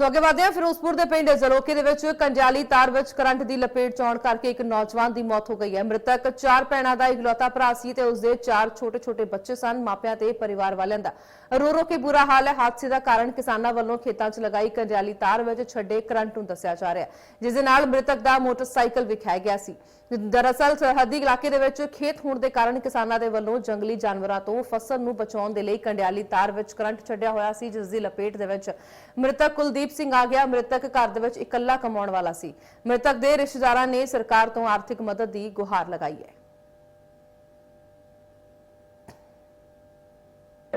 ਸੋ ਅੱਗੇ ਵਧਦੇ ਹਾਂ, ਫਿਰੋਜ਼ਪੁਰ ਦੇ ਪਿੰਡ ਜ਼ਲੋਕੇ ਦੇ ਵਿੱਚ ਕੰਜਾਲੀ ਤਾਰ ਵਿੱਚ ਕਰੰਟ ਦੀ ਲਪੇਟ ਚ ਆਉਣ ਕਰਕੇ ਇੱਕ ਨੌਜਵਾਨ ਦੀ ਮੌਤ ਹੋ ਗਈ ਹੈ। ਮ੍ਰਿਤਕ ਚਾਰ ਭੈਣਾਂ ਦਾ ਇਕਲੌਤਾ ਭਰਾ ਸੀ ਤੇ ਉਸਦੇ ਚਾਰ ਛੋਟੇ-ਛੋਟੇ ਬੱਚੇ ਸਨ, ਮਾਪਿਆਂ ਤੇ ਪਰਿਵਾਰ ਵਾਲਿਆਂ ਦਾ। ਰੋ ਰੋ ਕੇ ਬੁਰਾ ਹਾਲ ਹੈ। ਹਾਦਸੇ ਦਾ ਕਾਰਨ ਕਿਸਾਨਾਂ ਵੱਲੋਂ ਖੇਤਾਂ 'ਚ ਲਗਾਈ ਕੰਜਾਲੀ ਤਾਰ ਵਿੱਚ ਛੱਡੇ ਕਰੰਟ ਨੂੰ ਦੱਸਿਆ ਜਾ ਰਿਹਾ ਹੈ, ਜਿਸ ਦੇ ਨਾਲ ਮ੍ਰਿਤਕ ਦਾ ਮੋਟਰਸਾਈਕਲ ਵਿਖਾਇਆ ਗਿਆ ਸੀ। ਦਰਅਸਲ, ਸਰਹੱਦੀ ਇਲਾਕੇ ਦੇ ਵਿੱਚ ਖੇਤ ਹੋਣ ਦੇ ਕਾਰਨ ਕਿਸਾਨਾਂ ਦੇ ਵੱਲੋਂ ਜੰਗਲੀ ਜਾਨਵਰਾਂ ਤੋਂ ਫਸਲ ਨੂੰ ਬਚਾਉਣ ਦੇ ਲਈ ਕੰਡਿਆਲੀ ਤਾਰ ਵਿੱਚ ਕਰੰਟ ਛੱਡਿਆ ਹੋਇਆ ਸੀ, ਜਿਸ ਦੀ ਲਪੇਟ ਦੇ ਵਿੱਚ ਮ੍ਰਿਤਕ ਕੁਲਦੀਪ ਸਿੰਘ ਆ ਗਿਆ, ਮ੍ਰਿਤਕ ਘਰ ਦੇ ਵਿੱਚ ਇਕੱਲਾ ਕਮਾਉਣ ਵਾਲਾ ਸੀ। ਮ੍ਰਿਤਕ ਦੇ ਰਿਸ਼ਤੇਦਾਰਾਂ ਨੇ ਸਰਕਾਰ ਤੋਂ ਆਰਥਿਕ ਮਦਦ ਦੀ ਗੁਹਾਰ ਲਗਾਈ ਹੈ।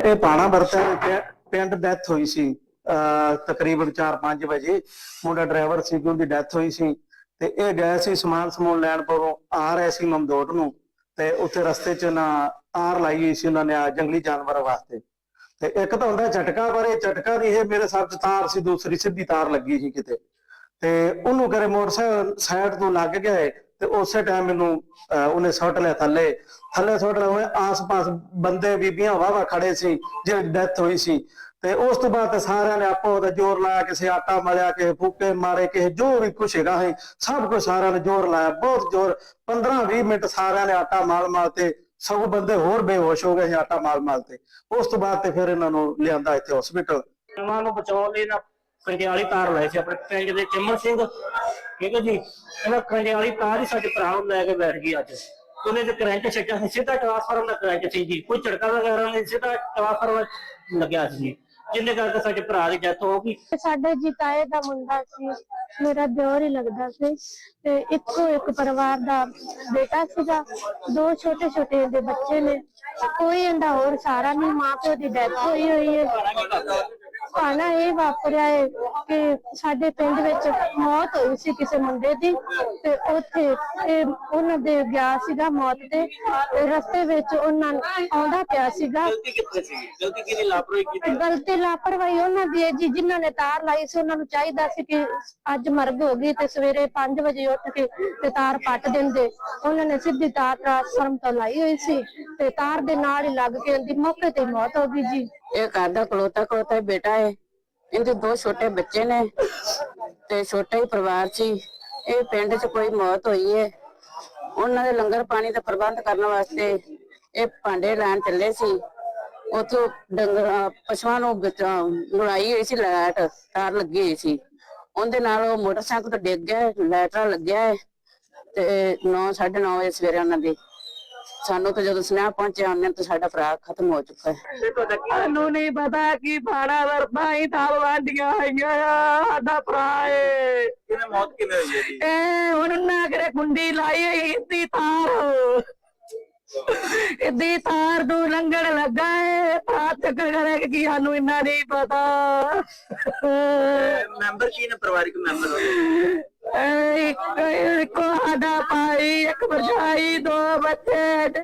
ਇਹ ਪਾਣਾ ਵਰਤਾ ਪਿੰਡ ਡੈਥ ਹੋਈ ਸੀ। ਅਹ, ਤਕਰੀਬਨ 4-5 ਵਜੇ ਮੁੰਡਾ ਡਰਾਈਵਰ ਸੀ ਉਹਦੀ ਡੈਥ ਹੋਈ ਸੀ। ਤੇ ਇਹ ਗਏ ਸੀ ਸਮਾਨ ਸਮੂਨ ਲੈਣ ਪਰੋਂ ਆ ਰਹੇ ਸੀ ਮਮਦੋਟ ਨੂੰ। ਤੇ ਉੱਥੇ ਰਸਤੇ 'ਚ ਨਾ ਤਾਰ ਲਾਈ ਹੋਈ ਸੀ, ਉਹਨਾਂ ਨੇ ਜੰਗਲੀ ਜਾਨਵਰਾਂ ਵਾਸਤੇ। ਤੇ ਇੱਕ ਤਾਂ ਹੁੰਦਾ ਝਟਕਾ ਪਰ ਇਹ ਝਟਕਾ ਨਹੀਂ, ਇਹ ਮੇਰੇ ਸਾਹ 'ਚ ਤਾਰ ਸੀ, ਦੂਸਰੀ ਸਿੱਧੀ ਤਾਰ ਲੱਗੀ ਸੀ ਕਿਤੇ। ਤੇ ਉਹਨੂੰ ਕਰੇ ਮੋਟਰਸਾਈਕਲ ਸਾਈਡ ਤੋਂ ਲੱਗ ਗਿਆ ਤੇ ਉਸੇ ਟਾਈਮ ਮੈਨੂੰ ਉਹਨੇ ਸੁੱਟ ਲਿਆ ਥੱਲੇ। ਥੱਲੇ ਸੁੱਟ ਲਿਆ ਉਹਨੇ ਆਸ-ਪਾਸ ਬੰਦੇ, ਬੀਬੀਆਂ ਵਾਵਾ ਖੜੇ ਸੀ ਜਿਹੜੀ ਡੈਥ ਹੋਈ ਸੀ। ਤੇ ਉਸ ਤੋਂ ਬਾਅਦ ਤੇ ਸਾਰਿਆਂ ਨੇ ਆਪੋ ਉਹਦਾ ਜ਼ੋਰ ਲਾਇਆ, ਕਿਸੇ ਆਟਾ ਮਲਿਆ, ਕਿਸੇ ਫੂਕੇ ਮਾਰੇ, ਕਿਸੇ ਜੋ ਵੀ ਕੁਛ ਹੈਗਾ ਹੈ ਸਭ ਕੁਝ ਸਾਰਿਆਂ ਨੇ ਜ਼ੋਰ ਲਾਇਆ, ਬਹੁਤ ਜ਼ੋਰ। 15-20 ਮਿੰਟ ਸਾਰਿਆਂ ਨੇ ਆਟਾ ਮਾਲ ਮਾਲ ਤੇ ਸਭ ਬੰਦੇ ਹੋਰ ਬੇਹੋਸ਼ ਹੋ ਗਏ ਸੀ ਆਟਾ ਮਾਲ ਮਾਲ ਤੇ। ਉਸ ਤੋਂ ਬਾਅਦ ਤੇ ਫਿਰ ਇਹਨਾਂ ਨੂੰ ਲਿਆਂਦਾ ਇੱਥੇ ਹਸਪੀਟਲ ਉਹਨਾਂ ਨੂੰ ਬਚਾਉਣ ਲਈ ਨਾ ਕੰਡਿਆਲੀ ਤਾਰ ਲਾਈ ਸੀ ਆਪਣੇ ਪਿੰਡ ਦੇ ਚਿੰਮਣ ਸਿੰਘ। ਠੀਕ ਹੈ ਜੀ ਇਹਨਾਂ ਕੰਡਿਆਲੀ ਤਾਰ ਹੀ ਸਾਡੇ ਭਰਾ ਨੂੰ ਲੈ ਕੇ ਬੈਠ ਗਈ ਅੱਜ। ਉਹਨੇ ਤੇ ਕਰੰਟ ਛੱਡਿਆ ਸੀ, ਸਿੱਧਾ ਟ੍ਰਾਂਸਫਾਰਮ ਦਾ ਕਰੰਟ ਸੀ ਜੀ। ਕੋਈ ਝਟਕਾ ਵਗੈਰਾ ਨਹੀਂ, ਸਿੱਧਾ ਟ੍ਰਾਂਸਫਾਰਮ ਲੱਗਿਆ ਸੀ ਜੀ। ਜਿੰਨੇ ਕਰਕੇ ਸਾਡੇ ਭਰਾ ਦੀ ਡੈਥ ਹੋ ਗਈ? ਸਾਡੇ ਜੀ ਤਾਏ ਦਾ ਮੁੰਡਾ ਸੀ, ਮੇਰਾ ਦਿਓਰ ਹੀ ਲੱਗਦਾ ਸੀ ਤੇ ਇੱਕੋ ਇੱਕ ਪਰਿਵਾਰ ਦਾ ਬੇਟਾ ਸੀਗਾ, ਦੋ ਛੋਟੇ ਛੋਟੇ ਦੇ ਬੱਚੇ ਨੇ ਕੋਈ ਇਹਦਾ ਹੋਰ ਸਾਰਾ ਨਹੀਂ ਮਾਂ ਪਿਓ ਦੀ ਡੈਥ ਹੋਈ ਹੋਈ ਹੈ। ਖਾਣਾ ਇਹ ਵਾਪਰਿਆ ਹੈ ਕਿ ਸਾਡੇ ਪਿੰਡ ਵਿੱਚ ਮੌਤ ਹੋਈ ਸੀ ਕਿਸੇ ਮੁੰਡੇ ਦੀ ਤੇ ਉੱਥੇ ਇਹ ਉਹਨਾਂ ਦੇ ਗਿਆ ਸੀਗਾ ਮੌਤ ਤੇ ਤੇ ਰਸਤੇ ਵਿੱਚ ਉਹਨਾਂ ਆਉਂਦਾ ਪਿਆ ਸੀਗਾ। ਗਲਤੀ ਕਿੱਥੇ ਸੀ? ਗਲਤੀ ਕਿਹਦੀ ਲਾਪਰਵਾਹੀ ਕੀਤੀ ਗਲਤੀ ਲਾਪਰਵਾਹੀ ਉਹਨਾਂ ਦੀ ਹੈ ਜੀ ਜਿਨ੍ਹਾਂ ਨੇ ਤਾਰ ਲਾਈ ਸੀ ਉਹਨਾਂ ਨੂੰ ਚਾਹੀਦਾ ਸੀ ਕਿ ਅੱਜ ਮਰਗ ਹੋ ਗਈ ਤੇ ਸਵੇਰੇ 5 ਵਜੇ ਉੱਠ ਕੇ ਤੇ ਤਾਰ ਪੱਟ ਦਿੰਦੇ। ਉਹਨਾਂ ਨੇ ਸਿੱਧੀ ਤਾਰ ਟ੍ਰਾਂਸਫਾਰਮ ਤੋਂ ਲਾਈ ਹੋਈ ਸੀ ਤੇ ਤਾਰ ਦੇ ਨਾਲ ਹੀ ਲੱਗ ਕੇ ਉਹਦੀ ਮੌਕੇ ਤੇ ਮੌਤ ਹੋ ਗਈ ਜੀ। ਇਹ ਘਰ ਦਾ ਕਲੋਤਾ ਕਲੋਤਾ ਬੇਟਾ ਹੈ ਇਹਦੇ ਦੋ ਛੋਟੇ ਬੱਚੇ ਨੇ ਤੇ ਛੋਟਾ ਹੀ ਪਰਿਵਾਰ ਸੀ। ਇਹ ਪਿੰਡ 'ਚ ਕੋਈ ਮੌਤ ਹੋਈ ਹੈ ਉਹਨਾਂ ਦੇ ਲੰਗਰ ਪਾਣੀ ਦਾ ਪ੍ਰਬੰਧ ਕਰਨ ਵਾਸਤੇ ਇਹ ਭਾਂਡੇ ਲੈਣ ਚੱਲੇ ਸੀ। ਉਥੋਂ ਡੰਗਰ ਪਸ਼ੂਆਂ ਨੂੰ ਬਚਾ- ਲੜਾਈ ਹੋਈ ਸੀ, ਲਾਈਟ ਤਾਰ ਲੱਗੀ ਹੋਈ ਸੀ। ਉਹਦੇ ਨਾਲ ਉਹ ਮੋਟਰਸਾਈਕਲ ਤੋਂ ਡਿੱਗ ਗਿਆ ਲੈਟਰ ਲੱਗਿਆ ਹੈ ਤੇ 9 9:30 ਵਜੇ ਸਵੇਰੇ ਉਹਨਾਂ ਦੀ ਸਾਨੂੰ ਤਾਂ ਜਦੋਂ ਸੁਨੇਹਾ ਪਹੁੰਚਿਆ ਉਹਨਾਂ ਤਾਂ ਸਾਡਾ ਭਰਾ ਖਤਮ ਹੋ ਚੁੱਕਾ ਹੈ। ਸਾਨੂੰ ਨਹੀਂ ਪਤਾ ਕਿ ਫਾੜਾ ਵਰਪਾ ਹੀ ਥਾਲ ਵਾਂਡੀਆਂ ਹੋਈਆਂ ਆ ਸਾਡਾ ਭਰਾ ਏ। ਇਹਨੇ ਮੌਤ ਕਿਵੇਂ ਹੋਈ ਹੈ ਜੀ ਇਹ ਹੁਣ ਨਾ ਕਰੇ ਕੁੰਡੀ ਲਾਈ ਹੋਈ ਇੱਦੀ ਤਾਰ ਇੱਦੀ ਤਾਰ ਨੂੰ ਲੰਗੜ ਲੱਗਾ ਏ। ਤਾਂ ਚੱਕਰ ਕਰੇ ਕਿ ਸਾਨੂੰ ਇੰਨਾ ਨਹੀਂ ਪਤਾ। ਮੈਂਬਰ ਕੀ ਨੇ? ਪਰਿਵਾਰਿਕ ਮੈਂਬਰ ਇਹ ਇੱਕ ਇੱਕੋ ਸਾਡਾ ਭਾਈ ਇੱਕ ਭਰਜਾਈ ਦੋ ਬੱਚੇ